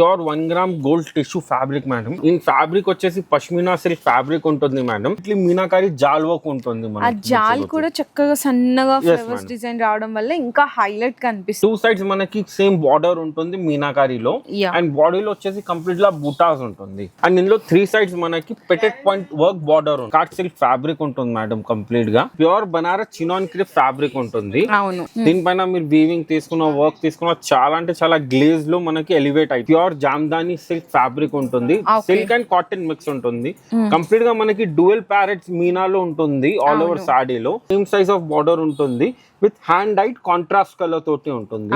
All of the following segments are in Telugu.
Pure one gram gold tissue fabric madam. In fabric వచ్చేసి పష్మినా సిల్క్ ఫ్యాబ్రిక్ ఉంటుంది మేడం. ఇట్లా మీనాకారి జాల్ వర్క్ ఉంటుంది ఆ జాల్ కూడా చక్కగా సన్నగా ఫ్లవర్స్. డిజైన్ రావడం వల్ల ఇంకా హైలైట్ కనిపిస్తుంది. టూ సైడ్స్ మనకి సేమ్ బార్డర్ ఉంటుంది మీనాకారిలో. అండ్ బాడీలో వచ్చేసి కంప్లీట్గా బుటాస్ ఉంటుంది. అండ్ ఇందులో త్రీ సైడ్స్ మనకి పెటెడ్ పాయింట్ వర్క్ బార్డర్ కాట్ సిల్క్ ఫ్యాబ్రిక్ ఉంటుంది మేడం కంప్లీట్గా. Pure Banaras chinon crepe fabric ఉంటుంది. అవును. దీనిపైన మీరు వీవింగ్ తీసుకున్న వర్క్ తీసుకున్న చాలా అంటే చాలా గ్లేజ్లో మనకి ఎలివేట్ అయ్యి ప్యూర్ జామ్దాని సిల్క్ ఫ్యాబ్రిక్ ఉంటుంది. సిల్క్ అండ్ కాటన్ మిక్స్ ఉంటుంది. కంప్లీట్గా మనకి డ్యూయల్ ప్యారెట్స్ మీనాలో ఉంటుంది ఆల్ ఓవర్ సాడీలో. సేమ్ సైజ్ ఆఫ్ బార్డర్ ఉంటుంది with hand dyed contrast colour తోటి ఉంటుంది.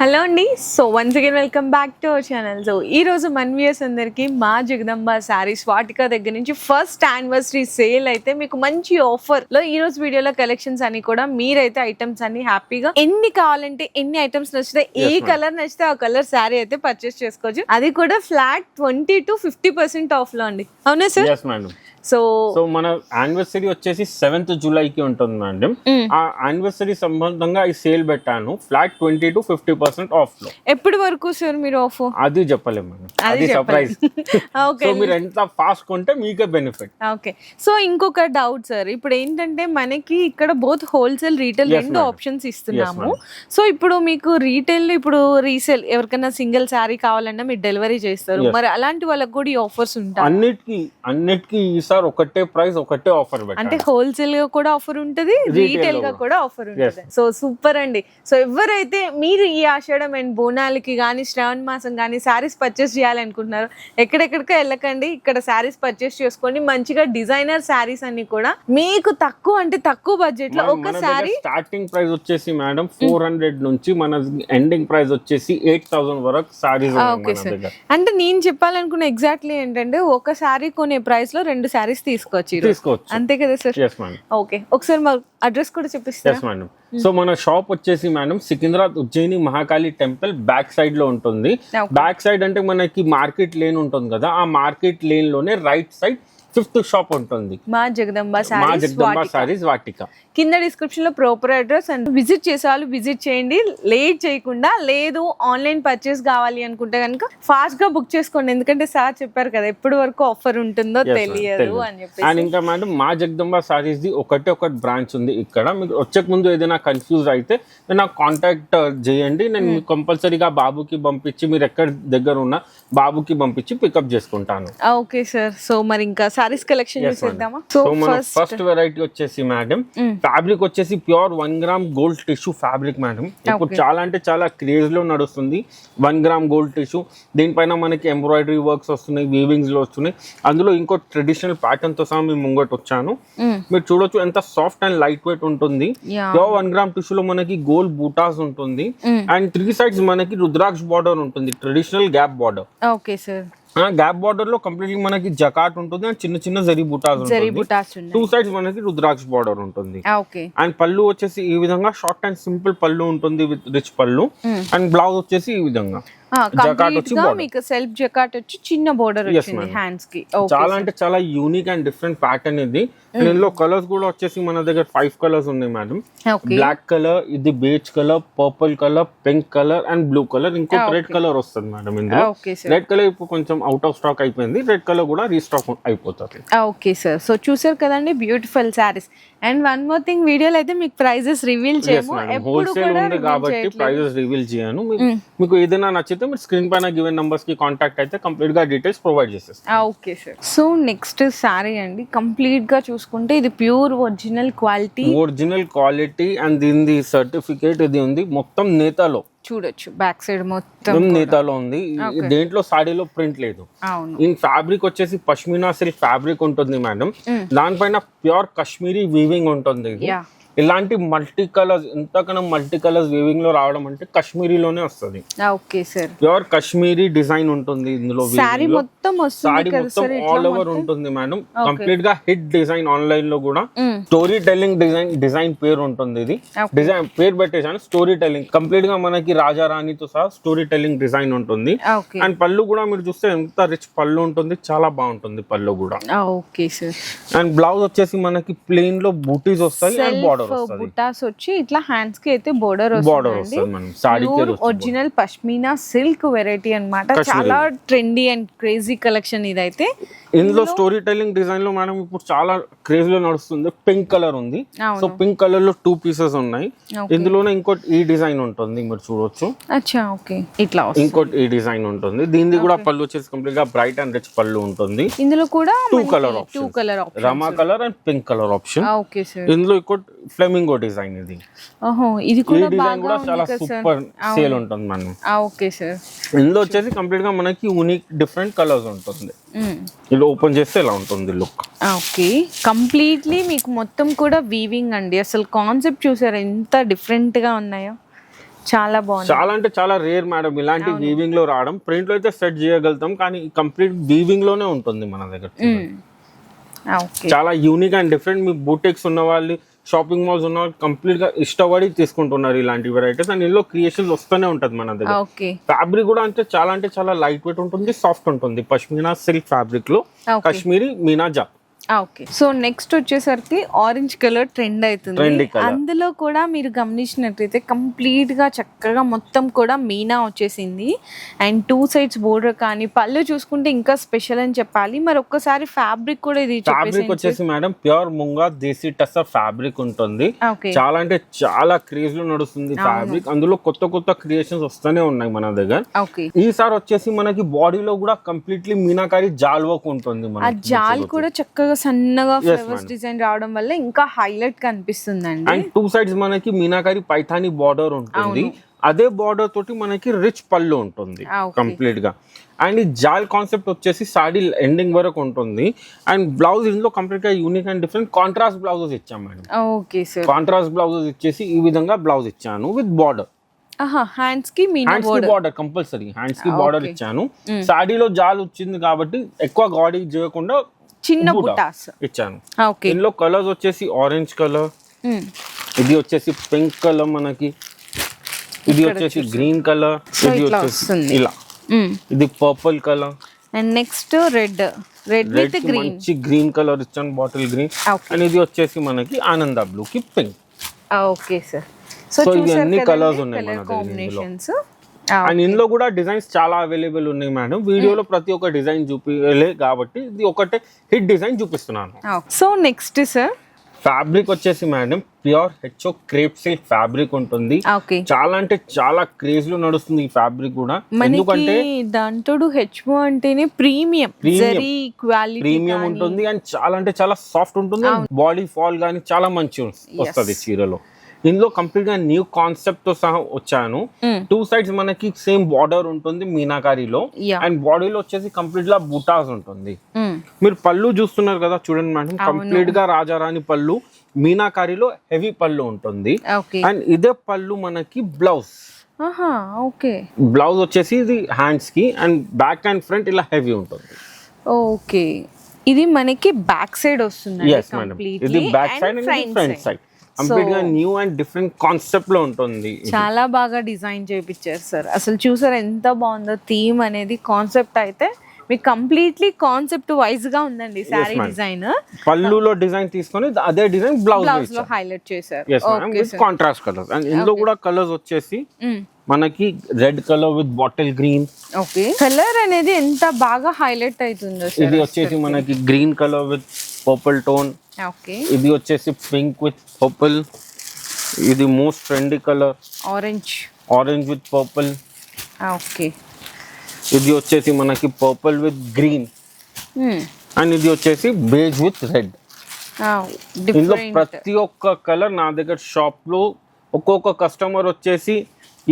హలో అండి. So once again welcome back to our channel so ఈ రోజు మన వ్యూయర్స్ అందరికి మా జగదంబ శారీస్ వాటిక దగ్గర నుంచి ఫస్ట్ యానివర్సరీ సేల్ అయితే మీకు మంచి ఆఫర్లో ఈ రోజు వీడియోలో కలెక్షన్స్ అన్ని కూడా మీరైతే ఐటమ్స్ అన్ని హ్యాపీగా ఎన్ని కావాలంటే ఎన్ని ఐటమ్స్ నచ్చితే ఏ. కలర్ నచ్చితే ఆ కలర్ శారీ అయితే పర్చేస్ చేసుకోవచ్చు. అది కూడా flat twenty to fifty percent ఆఫ్లో అండి. అవునా సార్ సో సో మన యానివర్సరీ వచ్చేసి సెవెంత్ జూలైకి ఉంటుంది మేడం. ఆ యానివర్సరీ సంబంధంగా ఈ సేల్ పెట్టాను. Flat twenty to fifty percent ఆఫ్లో. ఎప్పటి వరకు సార్ మీరు ఆఫ్ అది చెప్పలేము మేడం అది సర్ప్రైజ్ ఓకే సో మీరు ఎంత ఫాస్ట్ కొంటే మీకే బెనిఫిట్ ఓకే. సో ఇంకొక డౌట్ సార్. ఇప్పుడు ఏంటంటే మనకి ఇక్కడ బోత్ హోల్సేల్ రీటైల్ రెండు. ఆప్షన్స్ ఇస్తున్నాము. సో ఇప్పుడు మీకు రీటైల్ ఇప్పుడు రీసేల్ ఎవరికైనా సింగిల్ శారీ కావాలన్నా మీరు డెలివరీ చేస్తారు. మరి అలాంటి వాళ్ళకి కూడా ఈ ఆఫర్స్ ఉంటాయి? అన్నిటికి అన్నిటికి ఈసారి ఒకటే ప్రైస్ ఒకటే ఆఫర్ అంటే హోల్సేల్గా కూడా ఆఫర్ ఉంటుంది రీటైల్గా కూడా. ఆఫర్ ఉంటుంది. సో సూపర్ అండి. సో ఎవరైతే మీరు ఈ ఆషాఢం అండ్ బోనాలకి కానీ శ్రావణ మాసం కానీ శారీస్ పర్చేస్ చేయాలనుకుంటున్నారు ఎక్కడెక్కడికో వెళ్ళకండి. ఇక్కడ శారీస్ పర్చేస్ చేసుకోండి. మంచిగా డిజైనర్ శారీస్ అన్ని కూడా. మీకు తక్కువ అంటే తక్కువ బడ్జెట్లో ఒక శారీ స్టార్టింగ్ ప్రైస్ వచ్చేసి మేడం ఫోర్ హండ్రెడ్ నుంచి మన ఎండింగ్ ప్రైస్ వచ్చేసి ఎయిట్ థౌసండ్ వరకు సారీస్ ఓకే సార్ అంటే నేను చెప్పాలనుకున్న ఎగ్జాక్ట్లీ ఏంటంటే ఒక శారీ కొనే ప్రైస్లో రెండు శారీస్ తీసుకోవచ్చు. తీసుకోవచ్చు. అంతే కదా సార్? ఓకే. ఒకసారి మా అడ్రస్ కూడా చూపిస్తారా? ఎస్ మేడం సో మన షాప్ వచ్చేసి madam Secunderabad Ujjaini Mahakali temple back సైడ్లో ఉంటుంది. బ్యాక్ సైడ్ అంటే మనకి మార్కెట్ లేన్ ఉంటుంది కదా ఆ మార్కెట్ లేన్లోనే రైట్ సైడ్ ఫిఫ్త్ షాప్ ఉంటుంది. మా జగదంబ మా జగదంబ సారీస్ వాటిక. కింద డిస్క్రిప్షన్లో ప్రాపర్ అడ్రస్ అండ్ విజిట్ చేసే వాళ్ళు విజిట్ చేయండి. లేట్ చేయకుండా లేదు ఆన్లైన్ పర్చేస్ కావాలి అనుకుంటే కనుక ఫాస్ట్గా బుక్ చేసుకోండి. ఎందుకంటే సార్ చెప్పారు కదా ఎప్పటి వరకు ఆఫర్ ఉంటుందో. తెలియదు. అని చెప్పేసి. అండ్ ఇంకా మేడం మా జగదంబ సారీస్ ది ఒకటే ఒకటి బ్రాంచ్ ఉంది ఇక్కడ. మీకు వచ్చే ముందు ఏదైనా కన్ఫ్యూజ్ అయితే నాకు కాంటాక్ట్ చేయండి. నేను Hmm. కంపల్సరీగా బాబుకి పంపించి మీరు ఎక్కడ దగ్గర ఉన్నా బాబుకి పంపించి పికప్ చేసుకుంటాను. ఓకే సార్ సో మరి ఇంకా సారీస్ కలెక్షన్. చూసేద్దామా? సో ఫస్ట్ వెరైటీ వచ్చేసి మేడం. ఫ్యాబ్రిక్ వచ్చేసి pure one gram gold tissue fabric madam ఇప్పుడు. చాలా అంటే చాలా క్రేజ్లో నడుస్తుంది. వన్ గ్రామ్ గోల్డ్ టిష్యూ దీనిపైన మనకి ఎంబ్రాయిడరీ వర్క్స్ వస్తున్నాయి వీవింగ్స్లో వస్తున్నాయి. అందులో ఇంకో ట్రెడిషనల్ ప్యాటర్న్తో సహా మేము ముంగట్ వచ్చాను. మీరు చూడొచ్చు ఎంత సాఫ్ట్ అండ్ లైట్ వెయిట్ ఉంటుంది. ప్యూర్ వన్ గ్రామ్ టిష్యూ లో మనకి గోల్డ్ బూటాస్ ఉంటుంది. అండ్ త్రీ సైడ్స్ మనకి రుద్రాక్ష బార్డర్ ఉంటుంది traditional gap border okay sir gap బార్డర్లో కంప్లీట్లీ మనకి జకాట్ ఉంటుంది అండ్ చిన్న చిన్న జరీ బూటాస్ టూ సైడ్స్ మనకి రుద్రాక్ష బార్డర్ ఉంటుంది. అండ్ పళ్ళు వచ్చేసి ఈ విధంగా షార్ట్ అండ్ సింపుల్ పళ్ళు ఉంటుంది విత్ రిచ్ పళ్ళు. అండ్ బ్లౌజ్ వచ్చేసి ఈ విధంగా. కంప్లీట్గా. మీకు సెల్ఫ్ జకాట్ వచ్చి చిన్న బోర్డర్ వచ్చింది. హ్యాండ్స్కి. చాలా అంటే చాలా యూనిక్ అండ్ డిఫరెంట్ ప్యాటర్న్ ఇది. దీనిలో కలర్స్ కూడా వచ్చేసి మన దగ్గర ఫైవ్ కలర్స్ ఉన్నాయి మేడం బ్లాక్ కలర్ ఇది beige colour purple colour pink colour and blue colour ఇంకో రెడ్. కలర్ వస్తుంది మేడం ఇందులో. రెడ్ కలర్ ఇప్పుడు కొంచెం అవుట్ ఆఫ్ స్టాక్ అయిపోయింది. రెడ్ కలర్ కూడా రీస్టాక్ అయిపోతుంది. ఓకే సార్ సో చూసారు కదండి? Beautiful saris and one more thing వీడియోలో అయితే మీకు ప్రైజెస్ రివీల్ చేయము. హోల్సేల్ ఉంది కాబట్టి. ప్రైజెస్ రివీల్ చేయను. మీకు- మీకు ఏదైనా నచ్చితే మీరు స్క్రీన్ పైన గివెన్ నంబర్స్కి కాంటాక్ట్ అయితే కంప్లీట్గా డీటెయిల్స్ ప్రొవైడ్ చేసేస్తాం. Okay sir so next sari అండి. కంప్లీట్గా చూసుకుంటే ఇది pure original quality original quality and దీని సర్టిఫికేట్ ఇది ఉంది. మొత్తం నేతాలో. చూడొచ్చు. బ్యాక్ సైడ్ మొత్తం నేతాలో ఉంది. దేంట్లో సాడీలో ప్రింట్ లేదు. ఇన్ ఫ్యాబ్రిక్ వచ్చేసి పష్మినా సిల్క్ ఫ్యాబ్రిక్ ఉంటుంది మేడం Mm. దానిపైన ప్యూర్ కాశ్మీరీ వీవింగ్ ఉంటుంది. ఇలాంటి మల్టీ కలర్స్ ఎంతకన్నా మల్టీ కలర్స్ వీవింగ్లో రావడం అంటే కాశ్మీరీలోనే వస్తుంది. Okay sir. Pure Kashmiri design ఉంటుంది ఇందులో లో. మొత్తం మొత్తం సార్ ఆల్ ఓవర్ ఉంటుంది మేడం కంప్లీట్గా హిట్ డిజైన్ ఆన్లైన్లో కూడా స్టోరీ టెల్లింగ్ డిజైన్ డిజైన్ పేరు ఉంటుంది ఇది. డిజైన్ పేరు పెట్టేసాను స్టోరీ టెల్లింగ్ కంప్లీట్గా మనకి రాజా రాణితో సహా స్టోరీ టెల్లింగ్ డిజైన్ ఉంటుంది అండ్ పళ్ళు కూడా మీరు చూస్తే ఎంత రిచ్ పళ్ళు ఉంటుంది చాలా బాగుంటుంది పళ్ళు కూడా. Okay sir. అండ్ బ్లౌజ్ వచ్చేసి మనకి ప్లెయిన్లో బూటీస్ వస్తాయి అండ్ బార్డర్ బుటాస్ వచ్చి ఇట్లా హ్యాండ్స్కి అయితే బోర్డర్ బార్డర్ వస్తుంది ఒరిజినల్ పష్మీనా సిల్క్ వెరైటీ అన్నమాట. చాలా ట్రెండీ అండ్ క్రేజీ కలెక్షన్ ఇదైతే. ఇందులో స్టోరీ టెల్లింగ్ డిజైన్లో మేడం ఇప్పుడు చాలా క్రేజ్లో నడుస్తుంది. పింక్ కలర్ ఉంది. సో పింక్ కలర్లో టూ పీసెస్ ఉన్నాయి. ఇందులోనే ఇంకోటి ఈ డిజైన్ ఉంటుంది. మీరు చూడొచ్చు. అచ్చా ఓకే. ఇట్లా ఇంకోటి ఈ డిజైన్ ఉంటుంది. దీనిది కూడా పళ్ళు వచ్చేసి కంప్లీట్గా బ్రైట్ అండ్ రిచ్ పళ్ళు ఉంటుంది. ఇందులో కూడా two colour two colour Rama colour and pink colour option okay sir ఇందులో ఇంకోటి ఫ్లెమింగో డిజైన్ ఇది. ఇది కూడా డిజైన్ చాలా సూపర్ సేల్ ఉంటుంది మనం ఓకే సార్ ఇందులో వచ్చేసి కంప్లీట్గా మనకి యూనిక్ డిఫరెంట్ కలర్స్ ఉంటుంది. ఇది ఓపెన్ చేస్తే ఇలా ఉంటుంది లుక్ ఓకే కంప్లీట్లీ మీకు మొత్తం కూడా వీవింగ్ అండి. అసలు కాన్సెప్ట్ చూసారు? ఎంత డిఫరెంట్గా ఉన్నాయో. చాలా బాగుంది. చాలా అంటే చాలా రేర్ మేడం ఇలాంటి వీవింగ్లో రావడం. ప్రింట్లో అయితే సెట్ చేయగలుగుతాం కానీ కంప్లీట్ వీవింగ్లోనే ఉంటుంది మన దగ్గర. ఓకే చాలా యూనిక్ అండ్ డిఫరెంట్ మీ బూటెక్స్ ఉన్న వాళ్ళు షాపింగ్ మాల్స్ ఉన్న కంప్లీట్గా ఇష్టపడి తీసుకుంటున్నారు ఇలాంటి వెరైటీస్ అండ్ ఇందులో క్రియేషన్స్ వస్తూనే ఉంటుంది మన దగ్గర. ఫ్యాబ్రిక్ కూడా అంటే చాలా అంటే చాలా లైట్ వెయిట్ ఉంటుంది సాఫ్ట్ ఉంటుంది. పష్మీనా సిల్క్ ఫ్యాబ్రిక్లో. కాశ్మీరీ మీనాజా ఓకే. సో నెక్స్ట్ వచ్చేసరికి ఆరెంజ్ కలర్ ట్రెండ్ అవుతుంది. అందులో కూడా మీరు గమనించినట్లయితే కంప్లీట్గా చక్కగా మొత్తం కూడా మీనా వచ్చేసింది. అండ్ టూ సైడ్స్ బోర్డర్ కానీ పళ్ళు చూసుకుంటే ఇంకా స్పెషల్ అని చెప్పాలి. మరి ఒక్కసారి ఫ్యాబ్రిక్ కూడా ఇది ఫ్యాబ్రిక్ వచ్చేసి మేడం ప్యూర్ ముంగా దేశీ టస్సర్ ఫ్యాబ్రిక్ ఉంటుంది. ఓకే. చాలా అంటే చాలా క్రేజ్లో నడుస్తుంది ఫ్యాబ్రిక్ అందులో కొత్త కొత్త క్రియేషన్స్ వస్తూనే ఉన్నాయి మన దగ్గర. ఓకే. ఈసారి వచ్చేసి మనకి బాడీలో కూడా కంప్లీట్లీ మీనాకారి జాల్ వర్క్ ఉంటుంది జాల్ కూడా చక్కగా సన్నగా ఫ్లవర్స్ డిజైన్ రావడం వల్ల ఇంకా హైలైట్ కనిపిస్తుందండి. అండ్ టూ సైడ్స్ మనకి మీనాకారి పైథాని బార్డర్ ఉంటుంది. అదే బార్డర్ తోటి మనకి రిచ్ పళ్ళు ఉంటుంది. కంప్లీట్గా. అండ్ ఈ జాల్ కాన్సెప్ట్ వచ్చేసి సాడీ ఎండింగ్ వరకు ఉంటుంది. అండ్ బ్లౌజ్ ఇందులో కంప్లీట్గా unique and different contrast blouses ఇచ్చాం madam okay sir contrast blouses ఇచ్చేసి ఈ విధంగా బ్లౌజ్ ఇచ్చాను విత్ బార్డర్ హ్యాండ్స్కి హ్యాండ్స్కి బార్డర్ కంపల్సరీ హ్యాండ్స్కి బార్డర్ ఇచ్చాను. సాడీలో జాల్ వచ్చింది కాబట్టి ఎక్కువ గాడీ చేయకుండా చిన్న బూటా బుటాస్. ఇచ్చాను. ఇందులో కలర్స్ వచ్చేసి ఆరెంజ్ కలర్ ఇది వచ్చేసి పింక్ కలర్ మనకి. ఇది వచ్చేసి గ్రీన్ కలర్ ఇది వచ్చేసి. ఇలా. ఇది purple colour and next red red with green మంచి గ్రీన్ కలర్ ఇచ్చాను బాటిల్ గ్రీన్ అండ్ ఇది వచ్చేసి మనకి ఆనంద బ్లూ కి pink okay sir so So, ఇవి చూసారు అన్ని కదండి colours ఉన్నాయి మన దగ్గర అండ్ ఇందులో కూడా డిజైన్స్ చాలా అవైలబుల్ ఉన్నాయి మేడం వీడియోలో ప్రతి ఒక్క డిజైన్ చూపిలే కాబట్టి ఇది ఒకటే హిట్ డిజైన్ చూపిస్తున్నాను. సో నెక్స్ట్ సార్ ఫ్యాబ్రిక్ వచ్చేసి మేడం ప్యూర్ హెచ్ఓ క్రేప్ సిల్క్ ఫ్యాబ్రిక్ ఉంటుంది. ఓకే చాలా అంటే చాలా క్రేజ్లో నడుస్తుంది ఈ ఫ్యాబ్రిక్ కూడా. ఎందుకంటే దాంట్లో హెచ్ఓ అంటేనే ప్రీమియం ప్రీమియం ఉంటుంది అండ్ చాలా అంటే చాలా సాఫ్ట్ ఉంటుంది. బాడీ ఫాల్ కానీ చాలా మంచి వస్తుంది చీరలో. ఇందులో కంప్లీట్గా న్యూ కాన్సెప్ట్తో సహా వచ్చాను. టూ సైడ్స్ మనకి సేమ్ బార్డర్ ఉంటుంది మీనాకారిలో. అండ్ బాడీలో వచ్చేసి కంప్లీట్గా బుటాస్ ఉంటుంది. మీరు పళ్ళు చూస్తున్నారు కదా చూడండి మేడం కంప్లీట్గా రాజారాణి పళ్ళు మీనాకారిలో హెవీ పళ్ళు ఉంటుంది. అండ్ ఇదే పళ్ళు మనకి బ్లౌజ్. ఓకే. బ్లౌజ్ వచ్చేసి ఇది హ్యాండ్స్కి అండ్ బ్యాక్ అండ్ ఫ్రంట్ ఇలా హెవీ ఉంటుంది. ఓకే. ఇది మనకి బ్యాక్ సైడ్ వస్తుంది ఇది back side and front side. కంప్లీట్గా న్యూ అండ్ డిఫరెంట్ కాన్సెప్ట్లో ఉంటుంది చాలా బాగా డిజైన్ చేయించారు సార్. అసలు చూసారు ఎంత బాగుందో థీమ్ అనేది కాన్సెప్ట్ అయితే మీకు కంప్లీట్లీ కాన్సెప్ట్ వైజ్గా ఉందండి శారీ డిజైన్. పళ్ళులో డిజైన్ తీసుకొని అదే డిజైన్ బ్లౌజ్లో హైలైట్ చేశారు. కాంట్రాస్ట్ కలర్స్ అండ్ ఇందులో కూడా కలర్స్ వచ్చేసి మనకి red colour with bottle green okay colour అనేది ఎంత బాగా హైలైట్ అవుతుందో ఇది సార్. వచ్చేసి మనకి green colour with purple tone ఇది వచ్చేసి పింక్ విత్ పర్పుల్ ఇది most trendy colour orange orange with purple okay ఇది వచ్చేసి మనకి పర్పుల్ విత్ గ్రీన్ అండ్ ఇది వచ్చేసి బేజ్ విత్ రెడ్ ఇందులో ప్రతి ఒక్క కలర్ నా దగ్గర షాప్లో ఒక్కొక్క కస్టమర్ వచ్చేసి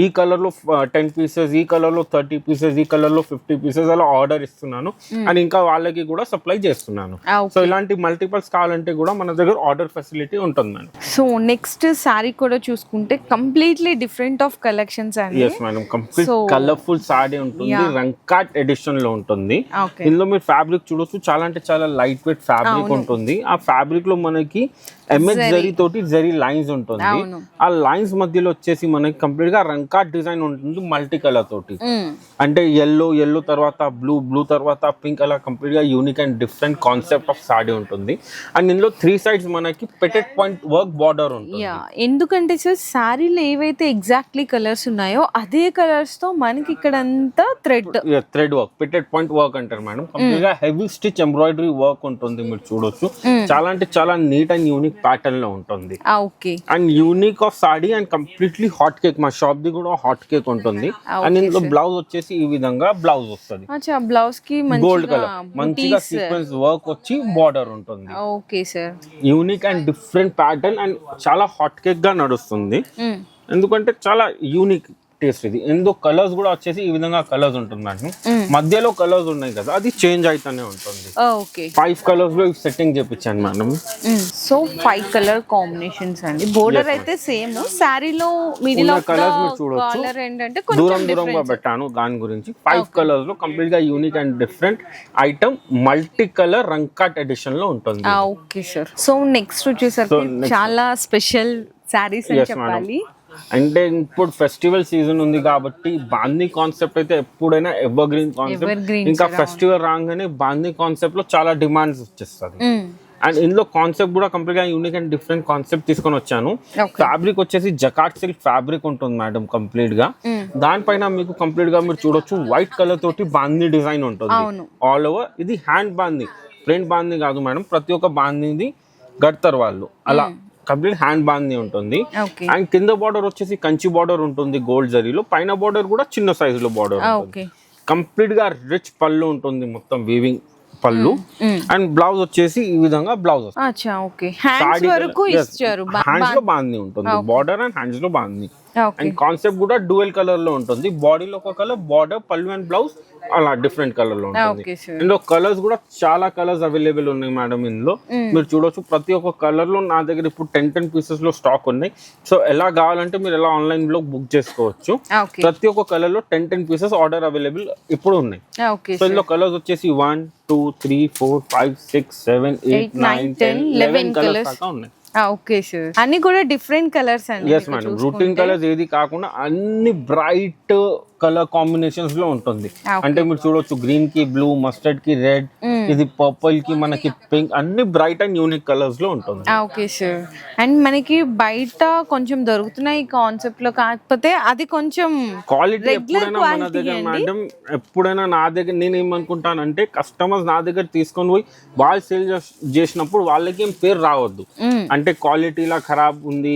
ఈ కలర్లో టెన్ పీసెస్ ఈ కలర్లో థర్టీ పీసెస్ ఈ కలర్లో ఫిఫ్టీ పీసెస్ అలా ఆర్డర్ ఇస్తున్నాను. అండ్ ఇంకా వాళ్ళకి కూడా సప్లై చేస్తున్నాను. Ah, సో ఇలాంటి మల్టిపల్స్ కావాలంటే కూడా మన దగ్గర ఆర్డర్ ఫెసిలిటీ ఉంటుంది మేడం సో నెక్స్ట్ శారీ కూడా చూసుకుంటే కంప్లీట్లీ డిఫరెంట్ ఆఫ్ కలెక్షన్స్ అండి. Yes madam complete colourful sari ఉంటుంది. రంకాట్ ఎడిషన్లో ఉంటుంది. ఇందులో మీరు ఫ్యాబ్రిక్ చూడొచ్చు. చాలా అంటే చాలా లైట్ వెయిట్ ఫ్యాబ్రిక్ ఉంటుంది. ఆ ఫ్యాబ్రిక్లో మనకి ఎంఎస్ జరీ తోటి జరీ లైన్స్ ఉంటుంది. ఆ లైన్స్ మధ్యలో వచ్చేసి మనకి కంప్లీట్గా రంకాట్ డిజైన్ ఉంటుంది మల్టీ కలర్ తోటి. అంటే ఎల్లో ఎల్లో తర్వాత బ్లూ బ్లూ తర్వాత పింక్ అలా కంప్లీట్గా unique and different concept of sari ఉంటుంది. అండ్ ఇందులో త్రీ సైడ్స్ మనకి పెటెడ్ పాయింట్ వర్క్ బార్డర్ ఉంటుంది. ఎందుకంటే సార్ శారీలో ఏవైతే ఎగ్జాక్ట్లీ కలర్స్ ఉన్నాయో అదే కలర్స్తో మనకి ఇక్కడ అంతా thread thread work పెట్టెడ్ point work అంటారు మేడం. కంప్లీట్గా హెవీ స్టిచ్ ఎంబ్రాయిడరీ వర్క్ ఉంటుంది మీరు చూడొచ్చు. చాలా అంటే చాలా నీట్ అండ్ యూనిక్ ప్యాటర్న్లో ఉంటుంది. Okay and unique of sari and completely hot cake మా షాప్ ది కూడా హాట్ కేక్ ఉంటుంది. అండ్ ఇందులో బ్లౌజ్ వచ్చేసి ఈ విధంగా బ్లౌజ్ వస్తుంది. బ్లౌజ్కి గోల్డ్ మంచిగా కలర్ మంచిగా సీక్వెన్స్ వర్క్ వచ్చి బార్డర్ ఉంటుంది. Okay sir unique and different pattern and చాలా హాట్ కేక్గా నడుస్తుంది. ఎందుకంటే చాలా యూనిక్ టేస్ట్ ఇది. ఎందుకు కలర్స్ కూడా వచ్చేసి ఈ విధంగా కలర్స్ ఉంటుంది మేడం మధ్యలో కలర్స్ ఉన్నాయి కదా అది చేంజ్ అవుతూనే ఉంటుంది. ఓకే. ఫైవ్ కలర్స్లో setting చేపించాను madam. So five colour combinations అండి. బోర్డర్ అయితే సేమ్ శారీలో మిడిల్ colours మీరు ఏంటంటే దూరం దూరంగా పెట్టాను దాని గురించి. ఫైవ్ కలర్స్లో కంప్లీట్గా unique and different item multi colour rangkat ఎడిషన్లో ఉంటుంది. ఓకే సార్ సో నెక్స్ట్ వచ్చేసరికి చాలా స్పెషల్ శారీస్ అని. చెప్పాలి. అంటే ఇప్పుడు ఫెస్టివల్ సీజన్ ఉంది కాబట్టి బాందీ కాన్సెప్ట్ అయితే ఎప్పుడైనా ఎవర్ గ్రీన్ కాన్సెప్ట్ ఇంకా ఫెస్టివల్ రాగానే బాందీ కాన్సెప్ట్లో చాలా డిమాండ్స్ వచ్చేస్తుంది. అండ్ ఇందులో కాన్సెప్ట్ కూడా కంప్లీట్గా యూనిక్ అండ్ డిఫరెంట్ కాన్సెప్ట్ తీసుకొని వచ్చాను. ఫ్యాబ్రిక్ వచ్చేసి జకాట్ సిల్క్ ఫ్యాబ్రిక్ ఉంటుంది మేడం కంప్లీట్గా దానిపైన మీకు కంప్లీట్గా మీరు చూడొచ్చు వైట్ కలర్ తోటి బాందీ డిజైన్ ఉంటుంది. ఆల్ ఓవర్ ఇది హ్యాండ్ బాందీ ప్రింట్ బాందీ కాదు మేడం ప్రతి ఒక్క బాందీది గడతారు వాళ్ళు. అలా కంప్లీట్ హ్యాండ్ బాందీ ఉంటుంది. అండ్ కింద బార్డర్ వచ్చేసి కంచి బార్డర్ ఉంటుంది గోల్డ్ జరీలో. పైన బార్డర్ కూడా చిన్న సైజ్లో బార్డర్ కంప్లీట్గా రిచ్ పళ్ళు ఉంటుంది మొత్తం వీవింగ్ పళ్ళు. అండ్ బ్లౌజ్ వచ్చేసి ఈ విధంగా బ్లౌజ్ హ్యాండ్స్లో బాంది ఉంటుంది. బార్డర్ అండ్ హ్యాండ్స్లో బాంది ఓకే అండ్ కాన్సెప్ట్ కూడా డ్యూయల్ కలర్లో ఉంటుంది. బాడీలో ఒక కలర్ బార్డర్ పళ్ళు అండ్ బ్లౌజ్ అలా డిఫరెంట్ కలర్లో ఉంటుంది. ఇందులో కలర్స్ కూడా చాలా కలర్స్ అవైలబుల్ ఉన్నాయి మేడం ఇందులో. మీరు చూడొచ్చు ప్రతి ఒక్క కలర్లో నా దగ్గర ఇప్పుడు టెన్ టెన్ పీసెస్లో స్టాక్ ఉన్నాయి. సో ఎలా కావాలంటే మీరు ఎలా ఆన్లైన్లో బుక్ చేసుకోవచ్చు. ఓకే ప్రతి ఒక్క కలర్లో ten ten pieces order available ఇప్పుడు ఉన్నాయి. సో ఇందులో కలర్స్ వచ్చేసి one two three four five six seven eight nine ten eleven colours దాకా ఉన్నాయి. ఓకే సార్ అన్ని కూడా డిఫరెంట్ కలర్స్ అండి ఎస్ మేడం రూటీన్ కలర్స్ ఏది కాకుండా అన్ని బ్రైట్ కలర్ కాంబినేషన్స్లో ఉంటుంది. అంటే మీరు చూడొచ్చు గ్రీన్కి బ్లూ మస్టర్డ్కి రెడ్ ఇది పర్పుల్కి మనకి పింక్ అన్ని బ్రైట్ అండ్ యూనిక్ కలర్స్లో ఉంటుంది. ఓకే సార్ అండ్ మనకి బయట కొంచెం దొరుకుతున్నాయి కాన్సెప్ట్లో కాకపోతే అది కొంచెం క్వాలిటీ ఎప్పుడైనా మన దగ్గర. మేడం ఎప్పుడైనా నా దగ్గర నేను ఏమనుకుంటానంటే కస్టమర్స్ నా దగ్గర తీసుకొని పోయి వాళ్ళు సేల్ చేసినప్పుడు వాళ్ళకి ఏం పేరు రావద్దు. అంటే క్వాలిటీ ఇలా ఖరాబ్ ఉంది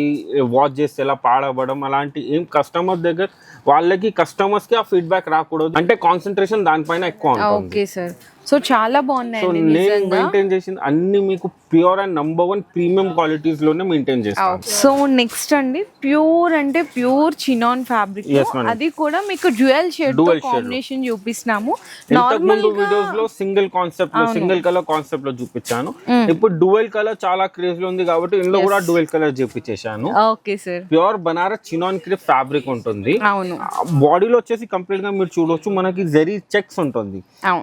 వాచ్ చేస్తే ఎలా పాడవడం అలాంటి ఏం కస్టమర్ దగ్గర వాళ్ళకి కస్టమర్స్కి ఆ ఫీడ్బ్యాక్ రాకూడదు. అంటే కాన్సన్ట్రేషన్ దానిపైన ఎక్కువ ఉంటుంది. ఓకే సార్ సో చాలా సో బాగున్నాయండి నేను మెయింటైన్ చేసింది అన్ని మీకు pure and number one premium క్వాలిటీస్లోనే maintain చేస్తాను. సో నెక్స్ట్ అండి ప్యూర్ అంటే ప్యూర్ చినాన్ ఫ్యాబ్రిక్. అది కూడా మీకు డ్యూయల్ షేడ్. కాంబినేషన్ చూపిస్తున్నాము. నార్మల్ వీడియోస్లో సింగిల్ కాన్సెప్ట్లో సింగిల్ కలర్ కాన్సెప్ట్లో చూపించాను. ఇప్పుడు డువెల్ కలర్ చాలా క్రేజ్లో ఉంది కాబట్టి ఇందులో కూడా dual colour చూపించేశాను. Okay sir pure Banaras chinon crepe fabric ఉంటుంది. అవును. బాడీలో వచ్చేసి కంప్లీట్గా మీరు చూడొచ్చు. మనకి జరీ చెక్స్ ఉంటుంది.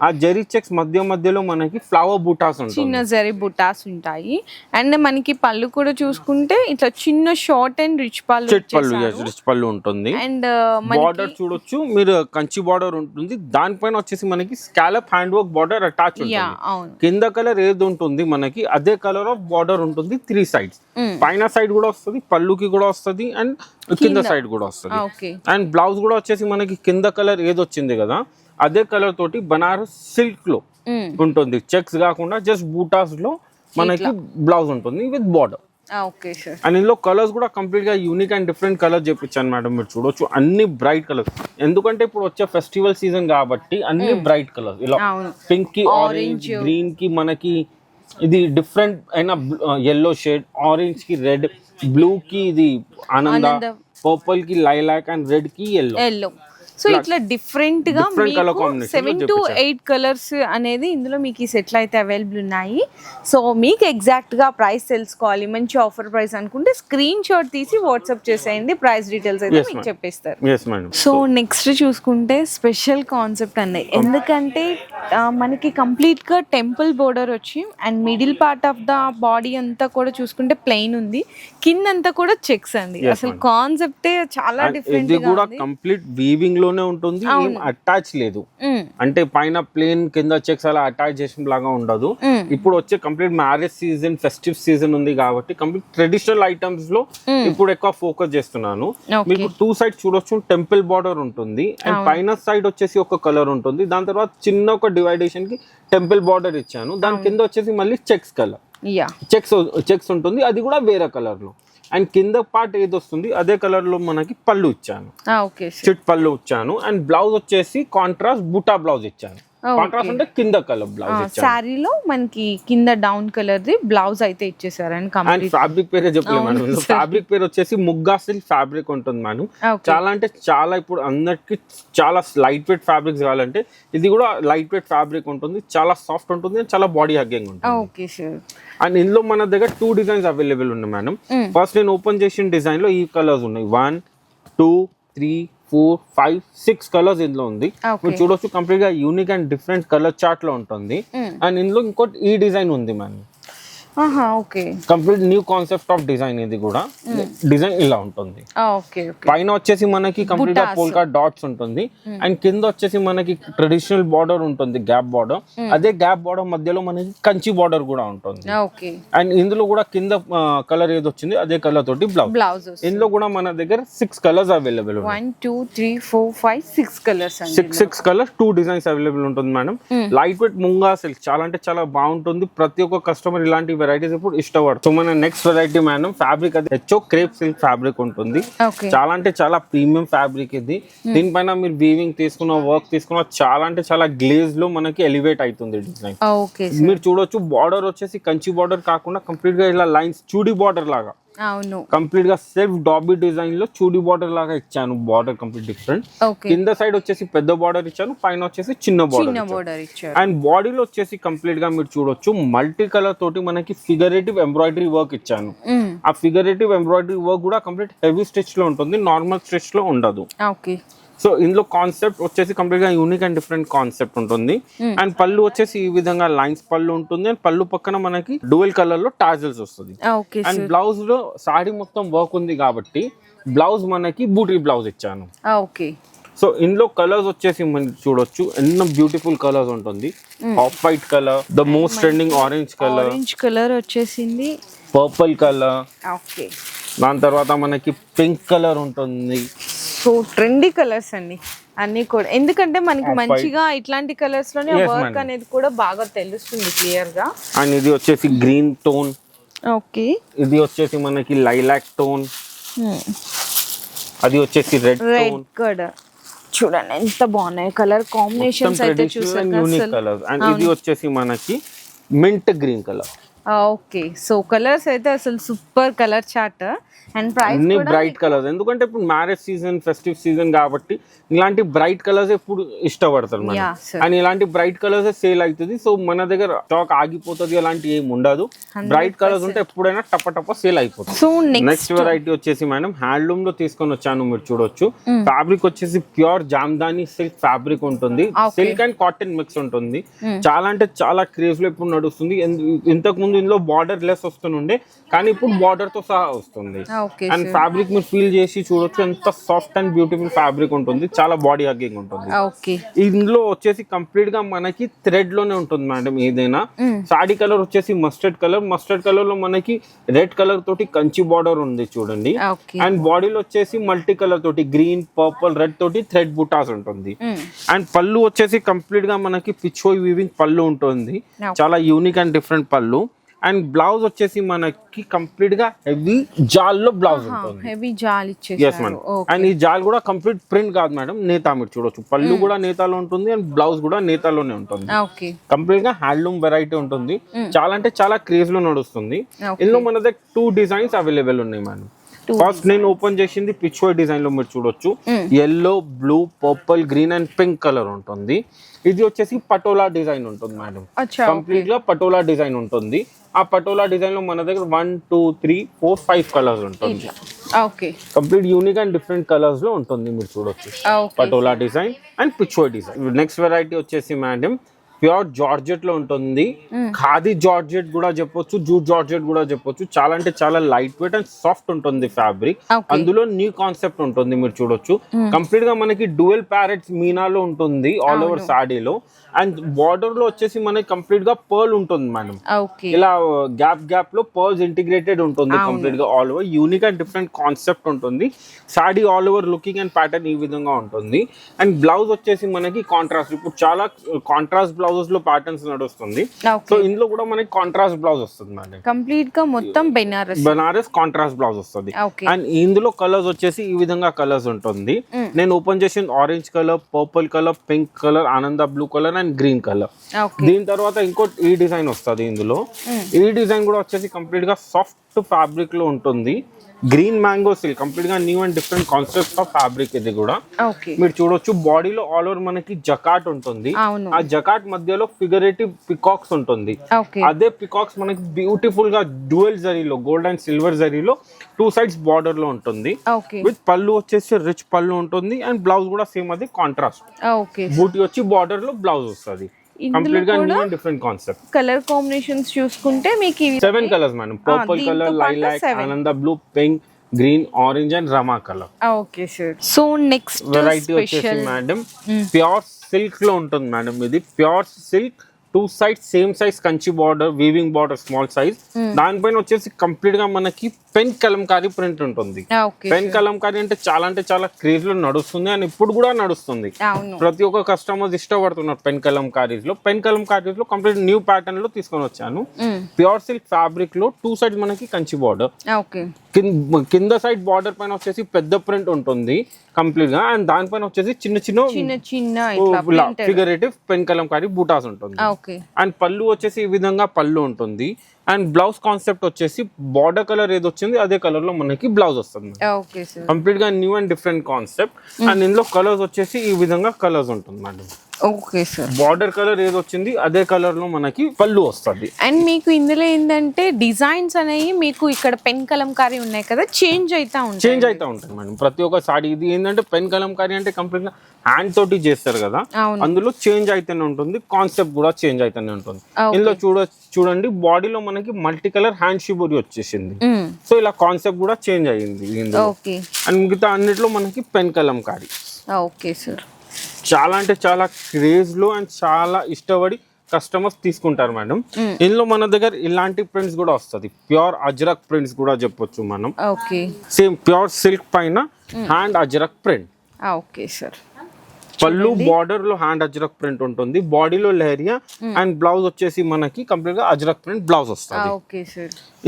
ఆ జరీ చెక్స్ మధ్య మధ్యలో మనకి ఫ్లవర్ బూటాస్ చిన్న జరీ బుటాస్ ఉంటాయి. అండ్ మనకి పళ్ళు కూడా చూసుకుంటే ఇట్లా చిన్న షార్ట్ అండ్ రిచ్ పళ్ళు చెట్ పళ్ళు రిచ్ పళ్ళు ఉంటుంది. అండ్ బార్డర్ చూడొచ్చు. మీరు కంచి బార్డర్ ఉంటుంది. దానిపైన వచ్చేసి మనకి scallop hand work border attach ఉంటుంది కింద కలర్ ఏది ఉంటుంది మనకి అదే కలర్ ఆఫ్ బార్డర్ ఉంటుంది త్రీ సైడ్స్ Mm. పైన సైడ్ కూడా వస్తుంది పళ్ళుకి కూడా వస్తుంది అండ్ కింద సైడ్ కూడా వస్తుంది. అండ్ బ్లౌజ్ కూడా వచ్చేసి మనకి కింద కలర్ ఏది వచ్చింది కదా అదే కలర్ తోటి బనారస్ సిల్క్లో ఉంటుంది. చెక్స్ కాకుండా జస్ట్ బూటాస్లో మనకి బ్లౌజ్ ఉంటుంది విత్ బార్డర్. అండ్ ఇందులో కలర్స్ కూడా కంప్లీట్గా యూనిక్ అండ్ డిఫరెంట్ కలర్ చెప్పించాను మేడం మీరు చూడొచ్చు. అన్ని బ్రైట్ కలర్స్. ఎందుకంటే ఇప్పుడు వచ్చే ఫెస్టివల్ సీజన్ కాబట్టి అన్ని బ్రైట్ కలర్స్. ఇలా పింక్కి ఆరెంజ్ గ్రీన్కి మనకి ఇది డిఫరెంట్ అయిన ఎల్లో షేడ్ ఆరెంజ్కి రెడ్ బ్లూ కి ఇది ఆనంద. పర్పుల్కి లైలాక్ అండ్ రెడ్కి ఎల్లో సో ఇట్లా డిఫరెంట్గా మీకు లో సెవెన్ టు ఎయిట్ కలర్స్ అనేది ఇందులో మీకు ఈ సెట్లు అయితే అవైలబుల్ ఉన్నాయి. సో మీకు ఎగ్జాక్ట్గా ప్రైస్ తెలుసుకోవాలి. మంచి ఆఫర్ ప్రైస్ అనుకుంటే స్క్రీన్ షాట్ తీసి వాట్సాప్ చేసేయండి. ప్రైస్ డీటెయిల్స్ అయితే మీకు. చెప్పేస్తారు. సో నెక్స్ట్ చూసుకుంటే స్పెషల్ కాన్సెప్ట్ అండి. ఎందుకంటే మనకి కంప్లీట్గా టెంపుల్ బోర్డర్ వచ్చి and middle part of the body అంతా కూడా చూసుకుంటే ప్లెయిన్ ఉంది. కింద అంతా కూడా చెక్స్ అండి. అసలు. కాన్సెప్టే చాలా డిఫరెంట్ ఇది కూడా కంప్లీట్ వీవింగ్ లోనే ఉంటుంది అటాచ్ లేదు. అంటే పైన ప్లేన్ కింద చెక్స్ అలా అటాచ్ చేసిన లాగా ఉండదు. ఇప్పుడు వచ్చే complete marriage season festive season ఉంది కాబట్టి కంప్లీట్ ట్రెడిషనల్ ఐటమ్స్లో ఇప్పుడు ఎక్కువ ఫోకస్ చేస్తున్నాను. మీకు టూ సైడ్ చూడొచ్చు టెంపుల్ బార్డర్ ఉంటుంది అండ్ పైన సైడ్ వచ్చేసి ఒక కలర్ ఉంటుంది. దాని తర్వాత చిన్న ఒక డివైడేషన్కి టెంపుల్ బార్డర్ ఇచ్చాను. దాని కింద వచ్చేసి మళ్ళీ చెక్స్ కలర్ చెక్స్ చెక్స్ ఉంటుంది అది కూడా వేరే కలర్లో. అండ్ కింద పార్ట్ ఏది వస్తుంది అదే కలర్లో మనకి పళ్ళు ఇచ్చాను. చిట్ పళ్ళు ఇచ్చాను అండ్ బ్లౌజ్ వచ్చేసి కాంట్రాస్ట్ బుటా బ్లౌజ్ ఇచ్చాను. కాంట్రాస్ట్ అంటే కింద కలర్ బ్లౌజ్ శారీలో మనకి కింద డౌన్ కలర్ ది బ్లౌజ్ అయితే ఇచ్చేసారు అండ్ ఫ్యాబ్రిక్ పేరే చెప్పలేదు మేడం. ఫ్యాబ్రిక్ పేరు వచ్చేసి ముగ్గా సిల్క్ ఫ్యాబ్రిక్ ఉంటుంది మేడం. చాలా అంటే చాలా ఇప్పుడు అందరికి చాలా లైట్ వెయిట్ ఫ్యాబ్రిక్స్ కావాలంటే ఇది కూడా లైట్ వెయిట్ ఫ్యాబ్రిక్ ఉంటుంది. చాలా సాఫ్ట్ ఉంటుంది చాలా బాడీ హగ్గింగ్ ఉంటుంది. Okay sir. అండ్ ఇందులో మన దగ్గర టూ డిజైన్స్ అవైలబుల్ ఉన్నాయి మేడం. ఫస్ట్ నేను ఓపెన్ చేసిన డిజైన్లో ఈ కలర్స్ ఉన్నాయి. One two three four five six colours ఇందులో ఉంది. మీరు చూడొచ్చు కంప్లీట్గా యూనిక్ అండ్ డిఫరెంట్ కలర్ చార్ట్లో ఉంటుంది. అండ్ ఇందులో ఇంకోటి ఈ డిజైన్ ఉంది ఆహా okay. Complete new concept of design ఇది కూడా. డిజైన్ ఇలా ఉంటుంది. పైన వచ్చేసి మనకి కంప్లీట్గా పోల్కా డాట్స్ ఉంటుంది. అండ్ కింద వచ్చేసి మనకి ట్రెడిషనల్ బార్డర్ ఉంటుంది గ్యాప్ బార్డర్. అదే గ్యాప్ బార్డర్ మధ్యలో మనకి కంచి బార్డర్ కూడా ఉంటుంది. ఓకే. అండ్ ఇందులో కూడా కింద కలర్ ఏది వచ్చింది అదే కలర్ తోటి బ్లౌజ్. బ్లౌజ్ ఇందులో కూడా మన దగ్గర six colours available one two three four five six colours six six colours two designs available ఉంటుంది madam lightweight munga silk చాలా అంటే చాలా బాగుంటుంది. ప్రతి ఒక్క కస్టమర్ ఇలాంటి వెరైటీస్ ఇప్పుడు ఇష్టపడు సో మన నెక్స్ట్ వెరైటీ మేడం ఫ్యాబ్రిక్ అది హెచ్ఓ క్రేప్ సిల్క్ ఫ్యాబ్రిక్ ఉంటుంది. చాలా అంటే చాలా ప్రీమియం ఫ్యాబ్రిక్ ఇది. దీనిపైన మీరు వీవింగ్ తీసుకున్న వర్క్ తీసుకున్న చాలా అంటే చాలా గ్లేజ్లో మనకి ఎలివేట్ అవుతుంది డిజైన్ ఓకే మీరు చూడొచ్చు బార్డర్ వచ్చేసి కంచి బార్డర్ కాకుండా కంప్లీట్గా ఇలా లైన్స్ చూడి బార్డర్ లాగా. అవును. కంప్లీట్గా సెల్ఫ్ డాబీ డిజైన్లో చూడి బార్డర్ లాగా ఇచ్చాను. Border complete different. కింద సైడ్ వచ్చేసి పెద్ద బార్డర్ ఇచ్చాను. పైన వచ్చేసి చిన్న బార్డర్ బోర్డర్ ఇచ్చారు. అండ్ బాడీలో వచ్చేసి కంప్లీట్గా మీరు చూడొచ్చు. మల్టీ కలర్ తోటి మనకి ఫిగరేటివ్ ఎంబ్రాయిడరీ వర్క్ ఇచ్చాను. ఆ ఫిగరేటివ్ ఎంబ్రాయిడరీ వర్క్ కూడా కంప్లీట్ హెవీ స్టిచ్లో ఉంటుంది. నార్మల్ స్టిచ్లో ఉండదు. ఓకే. సో ఇందులో కాన్సెప్ట్ వచ్చేసి కంప్లీట్గా యూనిక్ అండ్ డిఫరెంట్ కాన్సెప్ట్ ఉంటుంది. అండ్ పళ్ళు వచ్చేసి ఈ విధంగా లైన్స్ పళ్ళు ఉంటుంది. అండ్ పళ్ళు పక్కన మనకి డువెల్ కలర్లో టాజల్స్ వస్తుంది. ఓకే అండ్ బ్లౌజ్లో సాడీ మొత్తం వర్క్ ఉంది కాబట్టి బ్లౌజ్ మనకి బూటీ బ్లౌజ్ ఇచ్చాను. ఓకే సో ఇందులో కలర్స్ వచ్చేసి మనం చూడొచ్చు. ఎన్నో బ్యూటిఫుల్ కలర్స్ ఉంటుంది. Off white colour the most trending orange colour orange colour వచ్చేసింది. పర్పుల్ కలర్ ఓకే దాని తర్వాత మనకి పింక్ కలర్ ఉంటుంది. సో ట్రెండీ కలర్స్ అండి. అన్ని కూడా. ఎందుకంటే మనకి మంచిగా ఇట్లాంటి కలర్స్లోనే వర్క్. అనేది కూడా బాగా తెలుస్తుంది క్లియర్గా. అండ్ ఇది వచ్చేసి గ్రీన్ టోన్ ఓకే. ఇది వచ్చేసి మనకి లైలాక్ టోన్ అది వచ్చేసి రెడ్ రెడ్ చూడండి ఎంత బాగున్నాయి. కలర్ కాంబినేషన్స్ అయితే కలర్ అండ్ ఇది వచ్చేసి మనకి mint green colour okay so colours అయితే అసలు super colour chart and price అన్ని బ్రైట్ కలర్స్ ఎందుకంటే ఇప్పుడు మ్యారేజ్ సీజన్ ఫెస్టివ్ సీజన్ కాబట్టి ఇలాంటి బ్రైట్ కలర్స్ ఇప్పుడు ఇష్టపడతారు మనం. అండ్ ఇలాంటి బ్రైట్ కలర్స్ సేల్ అవుతుంది. సో మన దగ్గర స్టాక్ ఆగిపోతుంది అలాంటి ఏం ఉండదు. బ్రైట్ కలర్స్ ఉంటే ఎప్పుడైనా టప టప సేల్ అయిపోతుంది. సో నెక్స్ట్ వెరైటీ వచ్చేసి మేడం హ్యాండ్లూమ్లో తీసుకొని వచ్చాను మీరు చూడొచ్చు. ఫ్యాబ్రిక్ వచ్చేసి ప్యూర్ జామ్దాని సిల్క్ ఫ్యాబ్రిక్ ఉంటుంది. సిల్క్ అండ్ కాటన్ మిక్స్ ఉంటుంది. చాలా అంటే చాలా క్రేజ్లో ఇప్పుడు నడుస్తుంది. ఇంతకు ముందు ఇందులో బార్డర్ లెస్ వస్తుండే కానీ ఇప్పుడు బార్డర్తో సహా వస్తుంది. అండ్ ఫ్యాబ్రిక్ మీరు ఫీల్ చేసి చూడొచ్చు ఎంత సాఫ్ట్ అండ్ బ్యూటిఫుల్ ఫ్యాబ్రిక్ ఉంటుంది. చాలా బాడీ హగ్గింగ్ ఉంటుంది. ఓకే ఇందులో వచ్చేసి కంప్లీట్గా మనకి థ్రెడ్లోనే ఉంటుంది మేడం ఏదైనా. సాడీ కలర్ వచ్చేసి మస్టర్డ్ కలర్ మస్టర్డ్ కలర్లో మనకి రెడ్ కలర్ తోటి కంచి బార్డర్ ఉంది చూడండి. అండ్ బాడీలో వచ్చేసి మల్టీ కలర్ తోటి గ్రీన్ పర్పుల్ రెడ్ తోటి థ్రెడ్ బుటాస్ ఉంటుంది. అండ్ పళ్ళు వచ్చేసి కంప్లీట్గా మనకి పిచ్చోయ్ వీవింగ్ పళ్ళు ఉంటుంది. చాలా యూనిక్ అండ్ డిఫరెంట్ పళ్ళు. అండ్ బ్లౌజ్ వచ్చేసి మనకి కంప్లీట్గా హెవీ జాల్లో బ్లౌజ్ ఉంటుంది. హెవీ జాల్ ఎస్ మేడం అండ్ ఈ జాల్ కూడా కంప్లీట్ ప్రింట్ కాదు మేడం నేతా మీరు చూడొచ్చు. పళ్ళు కూడా నేతాలో ఉంటుంది అండ్ బ్లౌజ్ కూడా నేతాలోనే ఉంటుంది. కంప్లీట్గా హ్యాండ్లూమ్ వెరైటీ ఉంటుంది. చాలా అంటే చాలా క్రేజ్లో నడుస్తుంది. ఇందులో మన దగ్గర టూ డిజైన్స్ అవైలబుల్ ఉన్నాయి మేడం ఫస్ట్ నేను ఓపెన్ చేసింది పిచ్ వైట్ డిజైన్లో మీరు చూడొచ్చు. Yellow blue purple green and pink colour ఉంటుంది. ఇది వచ్చేసి పటోలా డిజైన్ ఉంటుంది మేడం కంప్లీట్గా పటోలా డిజైన్ ఉంటుంది. ఆ పటోలా డిజైన్లో మన దగ్గర one two three four five colours ఉంటుంది. Okay complete unique and different కలర్స్లో ఉంటుంది మీరు చూడొచ్చు. ఓకే పటోలా డిజైన్ అండ్ పిచ్చోయ్ డిజైన్ నెక్స్ట్ వెరైటీ వచ్చేసి మేడం ప్యూర్ జార్జెట్లో ఉంటుంది. ఖాదీ జార్జెట్ కూడా చెప్పొచ్చు జూట్ జార్జెట్ కూడా చెప్పొచ్చు. చాలా అంటే చాలా లైట్ వెయిట్ అండ్ సాఫ్ట్ ఉంటుంది ఫ్యాబ్రిక్. అందులో న్యూ కాన్సెప్ట్ ఉంటుంది మీరు చూడొచ్చు. కంప్లీట్గా మనకి డ్యూయల్ ప్యారెట్స్ మీనాలో ఉంటుంది ఆల్ ఓవర్ సాడీలో అండ్ బార్డర్లో వచ్చేసి మనకి కంప్లీట్గా పర్ల్ ఉంటుంది మేడం ఇలా గ్యాప్ గ్యాప్లో పర్ల్స్ ఇంటిగ్రేటెడ్ ఉంటుంది కంప్లీట్గా all over unique and different concept ఉంటుంది. Sari all over looking and pattern ఈ విధంగా ఉంటుంది. అండ్ బ్లౌజ్ వచ్చేసి మనకి కాంట్రాస్ట్ ఇప్పుడు చాలా కాంట్రాస్ట్ బ్లౌజెస్లో ప్యాటర్న్స్ నడుస్తుంది సో ఇందులో కూడా మనకి కాంట్రాస్ట్ బ్లౌజ్ వస్తుంది మేడం కంప్లీట్గా మొత్తం బెనారస్ బనారస్ కాంట్రాస్ట్ బ్లౌజ్ వస్తుంది. అండ్ ఇందులో కలర్స్ వచ్చేసి ఈ విధంగా కలర్స్ ఉంటుంది. నేను ఓపెన్ చేసిన orange colour purple colour pink colour ఆనంద blue colour and green colour దీని తర్వాత ఇంకో ఈ డిజైన్ వస్తుంది ఇందులో. ఈ డిజైన్ కూడా వచ్చేసి కంప్లీట్గా సాఫ్ట్ ఫ్యాబ్రిక్లో ఉంటుంది. గ్రీన్ మ్యాంగో సిల్క్ కంప్లీట్గా new and different concept of fabric ఇది కూడా. మీరు చూడొచ్చు బాడీలో ఆల్ ఓవర్ మనకి జకాట్ ఉంటుంది. ఆ జకాట్ మధ్యలో ఫిగరేటివ్ పికాక్స్ ఉంటుంది. అదే పికాక్స్ మనకి బ్యూటిఫుల్గా డ్యూయల్ జరీలో గోల్డ్ అండ్ సిల్వర్ జరీలో టూ సైడ్స్ బార్డర్లో ఉంటుంది. విత్ పళ్ళు వచ్చేసి రిచ్ పళ్ళు ఉంటుంది అండ్ బ్లౌజ్ కూడా సేమ్ అది కాంట్రాస్ట్ బూటీ వచ్చి బార్డర్లో బ్లౌజ్ వస్తుంది. కంప్లీట్గా కూడా new and different concept colour combinations చూసుకుంటే మీకు seven colours madam purple colour lilac. ఆనంద blue pink green orange and Rama colour okay sir so next variety వచ్చేసి మేడం ప్యూర్ సిల్క్లో ఉంటుంది మేడం ఇది. Pure silk two side same size Kanchi border weaving border small size దానిపైన వచ్చేసి కంప్లీట్గా మనకి పెన్ కలంకారీ ప్రింట్ ఉంటుంది. పెన్ కలంకారీ అంటే చాలా అంటే చాలా క్రేజ్లో నడుస్తుంది అండ్ ఇప్పుడు కూడా నడుస్తుంది. ప్రతి ఒక్క కస్టమర్స్ ఇష్టపడుతున్నారు పెన్ కలంకారీస్లో పెన్ కలంకారీస్లో కంప్లీట్ న్యూ ప్యాటర్న్లో తీసుకొని వచ్చాను. ప్యూర్ సిల్క్ ఫ్యాబ్రిక్లో టూ సైడ్స్ మనకి కంచి బార్డర్. ఓకే. కింద సైడ్ బార్డర్ పైన వచ్చేసి పెద్ద ప్రింట్ ఉంటుంది కంప్లీట్గా అండ్ దానిపైన వచ్చేసి చిన్న చిన్న చిన్న చిన్న ఫిగరేటివ్ పెన్ కలంకారీ బూటాస్ ఉంటుంది. అండ్ పళ్ళు వచ్చేసి ఈ విధంగా పళ్ళు ఉంటుంది. అండ్ బ్లౌజ్ కాన్సెప్ట్ వచ్చేసి బార్డర్ కలర్ ఏది వచ్చింది అదే కలర్లో మనకి బ్లౌజ్ వస్తుంది. కంప్లీట్గా new and different concept and ఇందులో కలర్స్ వచ్చేసి ఈ విధంగా కలర్స్ ఉంటుంది madam okay sir border colour ఏది వచ్చింది అదే కలర్లో మనకి పళ్ళు వస్తుంది. అండ్ మీకు ఇందులో ఏంటంటే డిజైన్స్ అనేవి మీకు ఇక్కడ పెన్ కలంకారీ ఉన్నాయి కదా చేంజ్ అవుతా ఉంటాయి. చేంజ్ అవుతా ఉంటుంది మేడం ప్రతి ఒక్క సారీ ఇది ఏంటంటే పెన్ కలంకారీ అంటే కంప్లీట్గా హ్యాండ్ తోటి చేస్తారు కదా అందులో చేంజ్ అయితేనే ఉంటుంది కాన్సెప్ట్ కూడా చేంజ్ అయితేనే ఉంటుంది. ఇందులో చూడ చూడండి బాడీలో మనకి మల్టీ కలర్ హ్యాండ్ షిబోరి వచ్చేసింది. సో ఇలా కాన్సెప్ట్ కూడా చేంజ్ అయ్యింది అండ్ మిగతా అన్నిట్లో మనకి పెన్ కలంకారీ. ఓకే సార్ చాలా అంటే చాలా క్రేజ్లో అండ్ చాలా ఇష్టపడి కస్టమర్స్ తీసుకుంటారు మేడం. ఇందులో మన దగ్గర ఇలాంటి ప్రింట్స్ కూడా వస్తుంది. ప్యూర్ అజ్రక్ ప్రింట్స్ కూడా చెప్పొచ్చు మనం. సేమ్ ప్యూర్ సిల్క్ పైన hand ajrak print. Okay sir. పళ్ళు బార్డర్లో హ్యాండ్ అజ్రక్ ప్రింట్ ఉంటుంది. బాడీలో లెహరియా అండ్ బ్లౌజ్ వచ్చేసి మనకి కంప్లీట్గా అజ్రక్ ప్రింట్ బ్లౌజ్ వస్తుంది.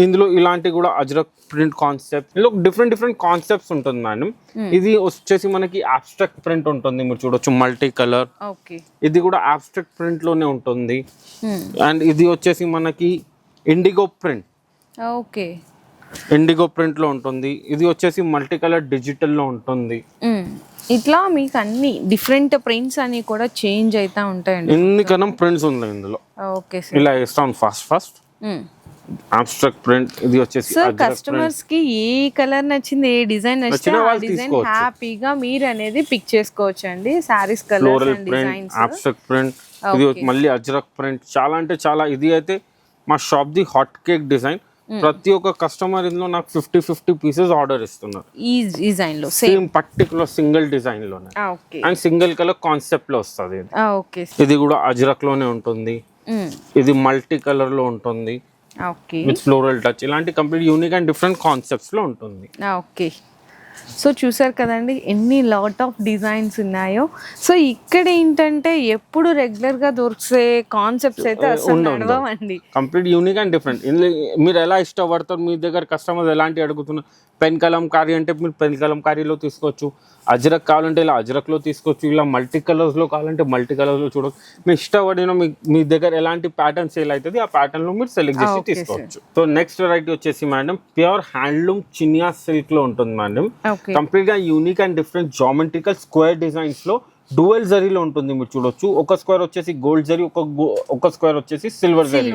ఇందులో ఇలాంటి కూడా అజ్రక్ ప్రింట్ కాన్సెప్ట్ ఇందులో డిఫరెంట్ డిఫరెంట్ కాన్సెప్ట్స్ ఉంటుంది మేడం ఇది వచ్చేసి మనకి అబ్స్ట్రాక్ట్ ప్రింట్ ఉంటుంది. మీరు చూడొచ్చు మల్టీ కలర్ ఓకే ఇది కూడా అబ్స్ట్రాక్ట్ ప్రింట్లోనే ఉంటుంది. అండ్ ఇది వచ్చేసి మనకి ఇండిగో ప్రింట్ ఓకే ఇండిగో ప్రింట్లో ఉంటుంది. ఇది వచ్చేసి మల్టీ కలర్ డిజిటల్లో ఉంటుంది. ఇట్లా మీకు అన్ని డిఫరెంట్ ప్రింట్స్ అన్ని కూడా చేంజ్ అవుతా ఉంటాయండి. ఎన్ని కనం ప్రింట్స్ ఉన్నాయి ఇందులో? ఓకే సార్ ఇలా వేస్తాను ఫాస్ట్ ఫాస్ట్ అబ్స్ట్రాక్ట్ ప్రింట్ ఇది వచ్చేసి సార్. కస్టమర్స్కి ఏ కలర్ నచ్చింది ఏ డిజైన్ నచ్చిన ఆ డిజైన్. హ్యాపీగా మీరు అనేది పిక్ చేసుకోవచ్చు అండి. Saris print designs abstract print ఇది మళ్ళీ అజ్రక్ ప్రింట్ చాలా అంటే చాలా ఇది అయితే మా shop the hot cake design ప్రతి ఒక్క కస్టమర్ ఇందులో నాకు ఫిఫ్టీ ఫిఫ్టీ పీసెస్ ఆర్డర్ ఇస్తున్నారు. ఈ డిజైన్లో సేమ్ పర్టికులర్ సింగిల్ డిజైన్లోనే. అండ్ సింగిల్ కలర్ కాన్సెప్ట్లో వస్తుంది ఇది. ఓకే ఇది కూడా అజ్రక్లోనే ఉంటుంది. ఇది మల్టీ కలర్లో ఉంటుంది. ఓకే విత్ ఫ్లోరల్ టచ్ ఇలాంటి కంప్లీట్ యూనిక్ అండ్ డిఫరెంట్ కాన్సెప్ట్స్లో ఉంటుంది. ఓకే సో చూసారు కదండి ఎన్ని లాట్ ఆఫ్ డిజైన్స్ ఉన్నాయో. సో ఇక్కడ ఏంటంటే ఎప్పుడు రెగ్యులర్గా దొరికే కాన్సెప్ట్స్ అయితే. నడవండి కంప్లీట్ యూనిక్ అండ్ డిఫరెంట్ మీరు ఎలా ఇష్టపడతారు మీ దగ్గర కస్టమర్స్ ఎలాంటి అడుగుతున్నారు? పెన్ కలం కారీ అంటే మీరు పెన్ కలం కారీలో తీసుకోవచ్చు. అజ్రక్ కావాలంటే ఇలా అజ్రక్లో తీసుకోవచ్చు. ఇలా మల్టీ కలర్స్లో కావాలంటే మల్టీ కలర్స్లో చూడవచ్చు మీ ఇష్టపడిన మీ మీ దగ్గర ఎలాంటి ప్యాటర్న్ సేల్ అవుతుంది ఆ pattern లో మీరు సెలెక్ట్ చేసి తీసుకోవచ్చు. సో నెక్స్ట్ వెరైటీ వచ్చేసి మేడం ప్యూర్ హ్యాండ్లూమ్ చినియా సిల్క్లో ఉంటుంది మేడం ఓకే. కంప్లీట్గా unique and different geometrical square డిజైన్స్లో dual జరీలో ఉంటుంది మీరు చూడొచ్చు. ఒక స్క్వేర్ వచ్చేసి గోల్డ్ జరీ ఒక ఒక స్క్వేర్ వచ్చేసి సిల్వర్ జరీ.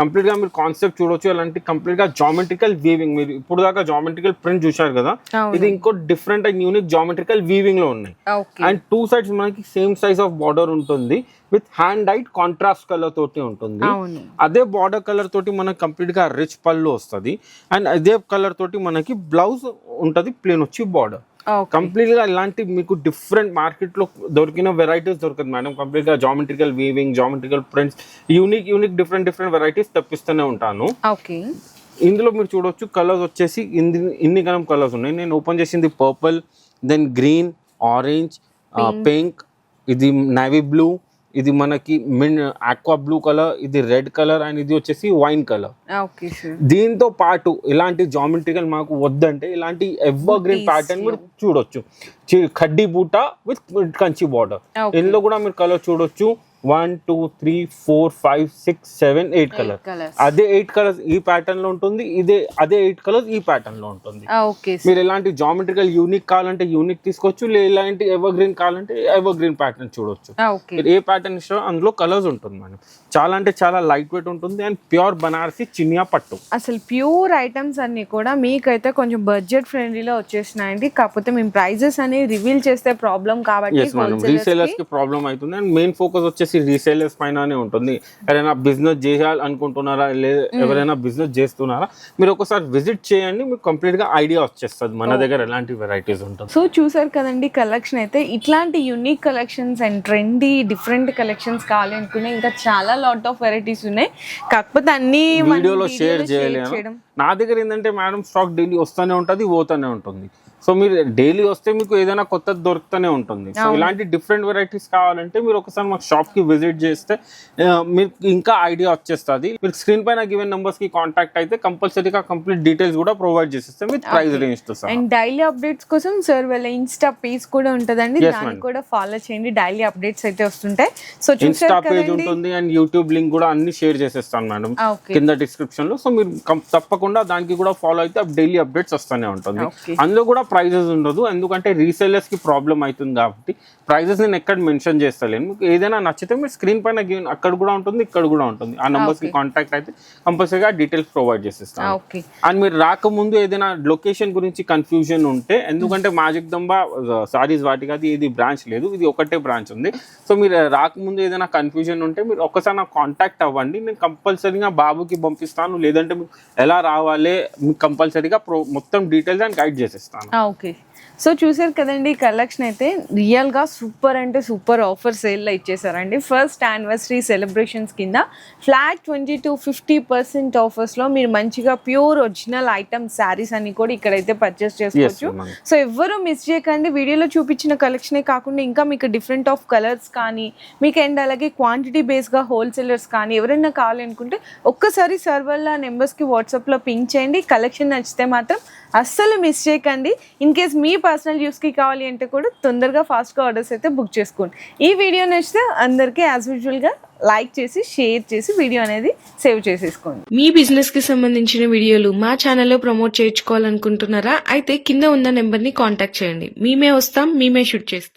కంప్లీట్గా మీరు కాన్సెప్ట్ చూడొచ్చు. అలాంటి కంప్లీట్గా జామెట్రికల్ వీవింగ్ మీరు ఇప్పుడు దాకా జామెట్రికల్ ప్రింట్ చూశారు కదా. ఇది ఇంకో డిఫరెంట్ అండ్ యూనిక్ జామెట్రికల్ వీవింగ్లో ఉన్నాయి అండ్ టూ సైడ్స్ మనకి సేమ్ సైజ్ ఆఫ్ బార్డర్ ఉంటుంది with hand dyed contrast colour తోటి ఉంటుంది. అదే బార్డర్ కలర్ తోటి మనకి కంప్లీట్గా రిచ్ పళ్ళు వస్తుంది. అండ్ అదే కలర్ తోటి మనకి బ్లౌజ్ ఉంటది ప్లేన్ వచ్చి బార్డర్. కంప్లీట్గా ఇలాంటి మీకు డిఫరెంట్ మార్కెట్లో దొరికిన వెరైటీస్ దొరకదు మేడం కంప్లీట్గా geometrical weaving geometrical prints unique unique different different varieties తెప్పిస్తూనే ఉంటాను. ఓకే ఇందులో మీరు చూడొచ్చు కలర్స్ వచ్చేసి ఇన్ని ఇన్ని కలం కలర్స్ ఉన్నాయి. నేను ఓపెన్ చేసింది purple then green orange pink ఇది నేవీ బ్లూ ఇది మనకి మిన్ ఆక్వా బ్లూ కలర్ ఇది రెడ్ కలర్ అండ్ ఇది వచ్చేసి వైన్ కలర్ దీంతో పాటు ఇలాంటి జామెట్రికల్ మాకు వద్దంటే ఇలాంటి ఎవర్ గ్రీన్ ప్యాటర్న్ మీరు చూడొచ్చు. Khaddi బూట with Kanchi border. ఇందులో కూడా మీరు కలర్ చూడొచ్చు. One two three four five six seven eight colour అదే ఎయిట్ కలర్స్ ఈ ప్యాటర్న్లో ఉంటుంది ఇదే అదే ఎయిట్ కలర్స్ ఈ ప్యాటర్న్లో ఉంటుంది ఓకే మీరు ఎలాంటి జామెట్రికల్ యూనిక్ కావాలంటే యూనిక్ తీసుకోవచ్చు ఇలాంటి ఎవర్ గ్రీన్ కావాలంటే ఎవర్ గ్రీన్ ప్యాటర్న్ చూడొచ్చు మీరు ఏ ప్యాటర్న్ ఇష్టమో అందులో కలర్స్ ఉంటుంది మేడం చాలా అంటే చాలా లైట్ వెయిట్ ఉంటుంది అండ్ ప్యూర్ బనారసి చినియా పట్టు. అసలు ప్యూర్ ఐటమ్స్ అన్ని కూడా మీకైతే కొంచెం బడ్జెట్ ఫ్రెండ్లీలో వచ్చేసినాయండి. కాకపోతే మేము ప్రైజెస్ అనేవి రివీల్ చేస్తే ప్రాబ్లం కాబట్టి రీసేలర్స్కి ప్రాబ్లం అవుతుంది అండ్ మెయిన్ ఫోకస్ వచ్చేసి రీసేలర్స్ పైననే ఉంటుంది. ఎవరైనా బిజినెస్ చేయాలి అనుకుంటున్నారా లేదా ఎవరైనా బిజినెస్ చేస్తున్నారా మీరు ఒకసారి విజిట్ చేయండి మీకు కంప్లీట్గా ఐడియా వచ్చేస్తుంది. మన దగ్గర ఎలాంటి వెరైటీస్ ఉంటుంది సో చూసారు కదండి కలెక్షన్ అయితే ఇట్లాంటి unique collections and trendy different collections కావాలి అనుకునే ఇంకా చాలా లాట్ ఆఫ్ వెరైటీస్ ఉన్నాయి. కాకపోతే అన్ని వీడియోలో షేర్ చేయడం. నా దగ్గర ఏంటంటే మేడం స్టాక్ డైలీ వస్తూనే ఉంటుంది పోతూనే ఉంటుంది. సో మీరు డైలీ వస్తే మీకు ఏదైనా కొత్తది దొరుకుతూనే ఉంటుంది. సో ఇలాంటి డిఫరెంట్ వెరైటీస్ కావాలంటే మీరు ఒకసారి మాకు షాప్కి విజిట్ చేస్తే మీకు ఇంకా ఐడియా వచ్చేస్తుంది. మీరు స్క్రీన్ పైన గివెన్ నెంబర్స్కి కాంటాక్ట్ అయితే కంపల్సరీగా కంప్లీట్ డీటెయిల్స్ కూడా ప్రొవైడ్ చేసిస్తాం విత్ ప్రైస్ రేంజ్తో అండ్ డైలీ అప్డేట్స్ కోసం సార్ వాళ్ళ ఇన్స్టా పేజ్ కూడా ఉంటుందండి. దాన్ని. కూడా ఫాలో చేయండి. డైలీ అప్డేట్స్ అయితే వస్తుంటాయి. సో ఇన్స్టా పేజ్ ఉంటుంది అండ్ యూట్యూబ్ లింక్ కూడా అన్ని షేర్ చేసేస్తాను మేడం. ఓకే కింద డిస్క్రిప్షన్లో సో మీరు తప్పకుండా దానికి కూడా ఫాలో అయితే డైలీ అప్డేట్స్ వస్తూనే ఉంటుంది. అందులో కూడా ప్రైజెస్ ఉండదు. ఎందుకంటే రీసెల్లర్స్కి ప్రాబ్లం అవుతుంది కాబట్టి ప్రైజెస్ నేను ఎక్కడ మెన్షన్ చేస్తలేను. మీకు ఏదైనా నచ్చితే మీరు స్క్రీన్ పైన అక్కడ కూడా ఉంటుంది ఇక్కడ కూడా ఉంటుంది. ఆ numbers కి కాంటాక్ట్ అయితే కంపల్సరీగా డీటెయిల్స్ ప్రొవైడ్ చేసిస్తాను. అండ్ మీరు రాకముందు ఏదైనా లొకేషన్ గురించి కన్ఫ్యూజన్ ఉంటే ఎందుకంటే మాజిక్ దంబా సారీస్ వాటికి అది ఇది బ్రాంచ్ లేదు. ఇది ఒకటే బ్రాంచ్ ఉంది. సో మీరు రాకముందు ఏదైనా కన్ఫ్యూజన్ ఉంటే మీరు ఒక్కసారి నాకు కాంటాక్ట్ అవ్వండి. నేను కంపల్సరీగా బాబుకి పంపిస్తాను. లేదంటే మీకు ఎలా రావాలి మీకు కంపల్సరీగా ప్రో మొత్తం డీటెయిల్స్ అండ్ గైడ్ చేసేస్తాను. ఓకే. సో చూసారు కదండి కలెక్షన్ అయితే రియల్గా సూపర్ అంటే సూపర్ ఆఫర్ సేల్లో ఇచ్చేసారండి. ఫస్ట్ యానివర్సరీ సెలబ్రేషన్స్ కింద flat twenty to fifty percent ఆఫర్స్లో మీరు మంచిగా ప్యూర్ ఒరిజినల్ ఐటమ్ శారీస్ అన్ని కూడా ఇక్కడైతే పర్చేస్ చేసుకోవచ్చు. సో ఎవ్వరూ మిస్ చేయకండి. వీడియోలో చూపించిన కలెక్షనే కాకుండా ఇంకా మీకు డిఫరెంట్ ఆఫ్ కలర్స్ కానీ మీకు అండ్ అలాగే క్వాంటిటీ బేస్గా హోల్సేలర్స్ కానీ ఎవరైనా కావాలనుకుంటే ఒక్కసారి సర్వర్ల నెంబర్స్కి వాట్సాప్లో పింక్ చేయండి. కలెక్షన్ నచ్చితే మాత్రం అస్సలు మిస్ చేయకండి. ఇన్ కేస్ మీ పర్సనల్ యూస్కి కావాలి అంటే కూడా తొందరగా ఫాస్ట్గా ఆర్డర్స్ అయితే బుక్ చేసుకోండి. ఈ వీడియో నచ్చితే అందరికీ యాజ్ యూజువల్గా లైక్ చేసి షేర్ చేసి వీడియో అనేది సేవ్ చేసేసుకోండి. మీ బిజినెస్కి సంబంధించిన వీడియోలు మా ఛానల్లో ప్రమోట్ చేయించుకోవాలనుకుంటున్నారా? అయితే కింద ఉన్న నెంబర్ని కాంటాక్ట్ చేయండి. మేమే వస్తాం మేమే షూట్ చేస్తాం.